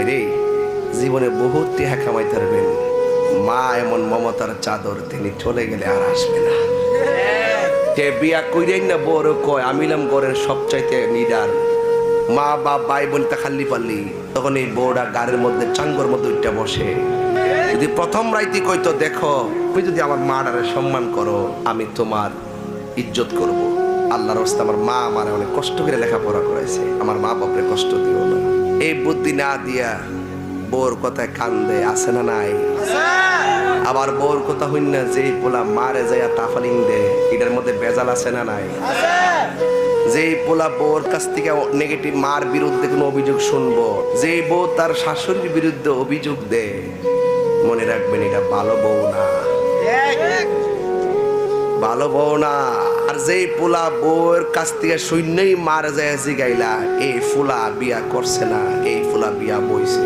বাইরে, জীবনে বহুত টিহা কামাই পারবেন মা এমন মমতার চাদর তিনি চলে গেলে আর আসবে না। যে বিয়া কইরেন না বড় কয় আমিলাম গড়ের সবচাইতে নিডার। মা, বাপ, ভাই, বোন খাল্লি পাল্লি। তখন এই বউটা গাড়ির মধ্যে, চাঙ্গর মধ্যে উঠটা বসে। যদি প্রথম রাইতে কইতো, দেখো, তুমি যদি আমার মাটারে সম্মান করো, আমি তোমার ইজ্জত করব। আল্লাহর রাস্তা আমার মা আমার অনেক কষ্ট করে লেখাপড়া করাইছে। আমার মা বাপরে কষ্ট দিও না। এই বুদ্ধি না দিয়া বউর কথায় কান্দে আছে না নাই? আবার বউর কথা হইন না যে পোলা মারে যায় তাফালিং দে এটার মধ্যে বেজাল আছে না নাই? যে পোলা বউর কাছ থেকে নেগেটিভ মার বিরুদ্ধে কোনো অভিযোগ শুনব যে বউ তার শাশুড়ির বিরুদ্ধে অভিযোগ দে মনে রাখবেন এটা ভালো বউ না। ভালো বউ না। আর যেই পোলা বউয়ের কাছ থেকে শূন্যই মার যায় জিগাইলা এই ফুলা বিয়া করছে না, এই ফুলা বিয়া বইছে।